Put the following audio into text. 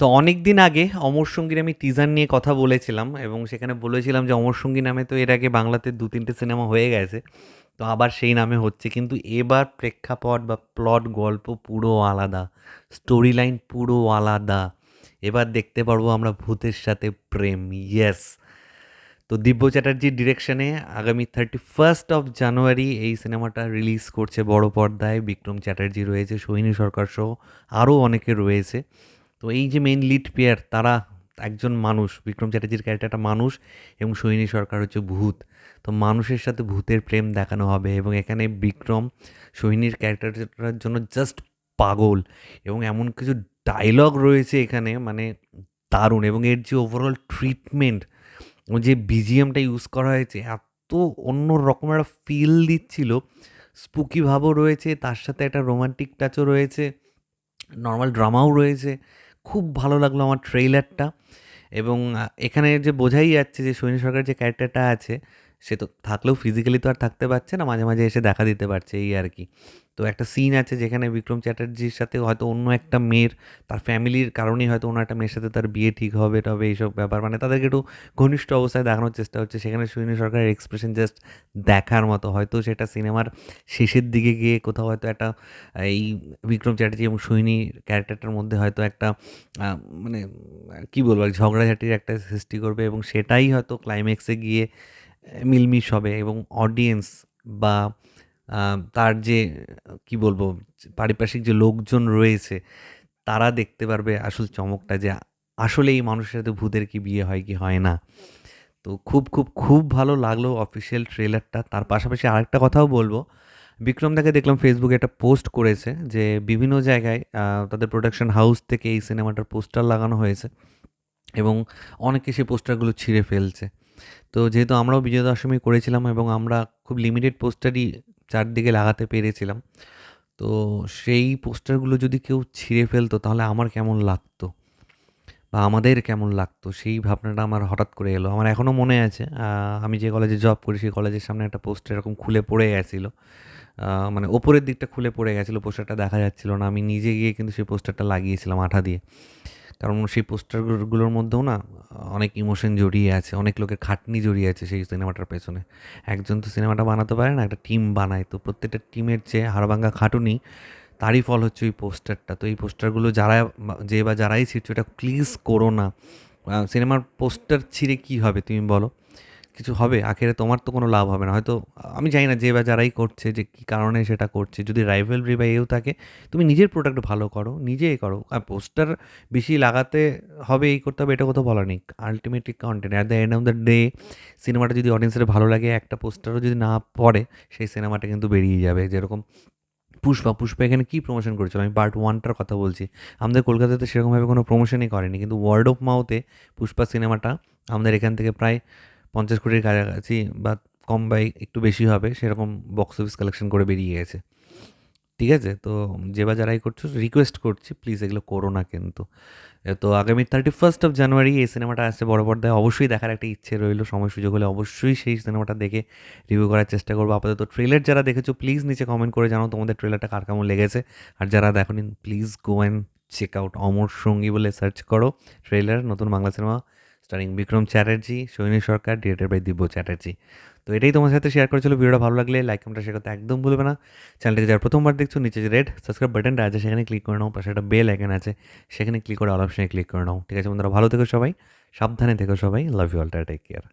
তো অনেক দিন আগে অমর সঙ্গীর আমি টিজার নিয়ে কথা বলেছিলাম এবং সেখানে বলেছিলাম যে অমর সঙ্গী নামে তো এর আগে বাংলাতে দু তিনটে সিনেমা হয়ে গেছে, তো আবার সেই নামে হচ্ছে। কিন্তু এবার প্রেক্ষাপট বা প্লট গল্প পুরো আলাদা স্টোরি লাইন পুরো আলাদা। এবার দেখতে পারব আমরা ভূতের সাথে প্রেম ইয়েস তো দিব্য চ্যাটার্জির ডিরেকশনে আগামী থার্টি ফার্স্ট অফ জানুয়ারি এই সিনেমাটা রিলিজ করছে বড় পর্দায়। বিক্রম চ্যাটার্জি রয়েছে, সোহিনী সরকার সহ আরও অনেকে রয়েছে। তো এই যে মেইন লিড প্লেয়ার তারা একজন মানুষ, বিক্রম চ্যাটার্জির ক্যারেক্টারটা মানুষ এবং সোহিনী সরকার হচ্ছে ভূত। তো মানুষের সাথে ভূতের প্রেম দেখানো হবে এবং এখানে বিক্রম সোহিনীর ক্যারেক্টারটার জন্য জাস্ট পাগল এবং এমন কিছু ডায়লগ রয়েছে এখানে মানে দারুণ এবং এর যে ওভারঅল ট্রিটমেন্ট যে বিজিএমটা ইউজ করা হয়েছে, এত অন্য রকম একটা ফিল দিচ্ছিল। স্পুকি ভাবও রয়েছে, তার সাথে একটা রোমান্টিক টাচও রয়েছে নর্মাল ড্রামাও রয়েছে। খুব ভালো লাগল আমার ট্রেইলারটা এবং এখানে যে বোঝাই যাচ্ছে যে সৈন্য সরকারের যে ক্যারেক্টারটা আছে সে তো থাকলেও ফিজিক্যালি তো আর থাকতে পারছে না, মাঝে মাঝে এসে দেখা দিতে পারছে এই আর কি। তো একটা সিন আছে যেখানে বিক্রম চ্যাটার্জির সাথে হয়তো অন্য একটা মেয়ের, তার ফ্যামিলির কারণেই হয়তো অন্য একটা মেয়ের সাথে তার বিয়ে ঠিক হবে তবে এইসব ব্যাপার। মানে তাদেরকে একটু ঘনিষ্ঠ অবস্থায় দেখানোর চেষ্টা হচ্ছে। সেখানে সুনীল সরকারের এক্সপ্রেশন জাস্ট দেখার মতো। হয়তো সেটা সিনেমার শেষের দিকে গিয়ে কোথাও হয়তো একটা, এই বিক্রম চ্যাটার্জি এবং সুইনি ক্যারেক্টারটার মধ্যে হয়তো একটা মানে কী বলব, ঝগড়াঝাটির একটা সৃষ্টি করবে এবং সেটাই হয়তো ক্লাইম্যাক্সে গিয়ে মিলমিশ হবে এবং অডিয়েন্স বা তার যে, কি বলব, পারিপার্শ্বিক যে লোকজন রয়েছে, তারা দেখতে পারবে আসল চমকটা যে আসলে এই মানুষের সাথে ভূতের কি বিয়ে হয় কি হয় না। তো খুব খুব খুব ভালো লাগল অফিসিয়াল ট্রেলারটা তার পাশাপাশি আরেকটা কথাও বলব। বিক্রম দাকে দেখলাম ফেসবুকে একটা পোস্ট করেছে যে, বিভিন্ন জায়গায় তাদের প্রোডাকশন হাউস থেকে এই সিনেমাটার পোস্টার লাগানো হয়েছে এবং অনেকে সেই পোস্টারগুলো ছিঁড়ে ফেলছে। তো যেহেতু আমরাও বিজয় দশমী করেছিলাম এবং আমরা খুব লিমিটেড পোস্টারই চারদিকে লাগাতে পেরেছিলাম, তো সেই পোস্টারগুলো যদি কেউ ছিঁড়ে ফেলতো তাহলে আমার কেমন লাগতো বা আমাদের কেমন লাগতো? সেই ভাবনাটা আমার হঠাৎ করে এলো। আমার এখনও মনে আছে আমি যে কলেজে জব করি সেই কলেজের সামনে একটা পোস্টার এরকম খুলে পড়ে গেছিল। মানে ওপরের দিকটা খুলে পড়ে গেছিল, পোস্টারটা দেখা যাচ্ছিল না। আমি নিজে গিয়ে কিন্তু সেই পোস্টারটা লাগিয়েছিলাম আঠা দিয়ে। কারণ সেই পোস্টারগুলোর মধ্যেও না অনেক ইমোশন জড়িয়ে আছে, অনেক লোকের খাটনি জড়িয়ে আছে সেই সিনেমাটার পেছনে। একজন তো সিনেমাটা বানাতে পারে না, একটা টিম বানায়। তো প্রত্যেকটা টিমের যে হাড়ভাঙ্গা খাটুনি, তারই ফল হচ্ছে ওই পোস্টারটা। তো এই পোস্টারগুলো যারা যে বা যারাই ছিটছে ওটা প্লিজ করো না। সিনেমার পোস্টার ছিঁড়ে কী হবে তুমি বলো? কিছু হবে? আখেরে তোমার তো কোনো লাভ হবে না। হয়তো, আমি জানি না যে বা যারাই করছে, যে কী কারণে সেটা করছে। যদি রাইভেলরি বা এও থাকে, তুমি নিজের প্রোডাক্ট ভালো করো, নিজেই করো। আর পোস্টার বেশি লাগাতে হবে, এই করতে হবে, এটা কোথাও বলা নেই। Ultimately content at the end of the day সিনেমাটা যদি অডিয়েন্সের ভালো লাগে, একটা পোস্টারও যদি না পড়ে, সেই সিনেমাটা কিন্তু বেরিয়ে যাবে। যেরকম পুষ্পা পুষ্পা এখানে কী প্রমোশন করেছিল? আমি পার্ট ওয়ানটার কথা বলছি। আমাদের কলকাতাতে সেরকমভাবে কোনো প্রমোশনই করেনি। কিন্তু ওয়ার্ড অফ মাউথে পুষ্পা সিনেমাটা আমাদের এখান থেকে প্রায় পঞ্চাশ কোটির কাছাকাছি বা কম বাই একটু বেশি হবে, সেরকম বক্স অফিস কালেকশন করে বেরিয়ে গেছে। ঠিক আছে? তো যে বা যারাই করছ রিকোয়েস্ট করছি প্লিজ এগুলো করো না কিন্তু। তো আগামী থার্টি ফার্স্ট অফ জানুয়ারি এই সিনেমাটা আসছে বড় পর্দায়, অবশ্যই দেখার একটা ইচ্ছে রইল। সময় সুযোগ হলে অবশ্যই সেই সিনেমাটা দেখে রিভিউ করার চেষ্টা করব। আপাতত ট্রেলার যারা দেখেছ প্লিজ নিচে কমেন্ট করে জানো তোমাদের ট্রেলারটা কার কেমন লেগেছে। আর যারা দেখনি please go and check out Amar Sangi বলে সার্চ করো। ট্রেলার নতুন Bangla cinema starring Vikram Chatterjee Saini Sarkar director by Dibya Chatterjee তো এটাই তোমার সাথে শেয়ার করেছিল। ভিডিওটা ভালো লাগলে লাইক কমেন্টটা শেয়ার করতে একদম ভুলবে না। চ্যানেলটিকে যারা প্রথমবার দেখছ, নিচে যে রেড সাবস্ক্রাইব বাটনটা আছে, সেখানে ক্লিক করে নাও। পাশে একটা বেল আইকন আছে, সেখানে ক্লিক করে অল অপশনে ক্লিক করে নাও। ঠিক আছে বন্ধুরা, ভালো থেকো সবাই, সাবধানে থেকো সবাই। Love you all take care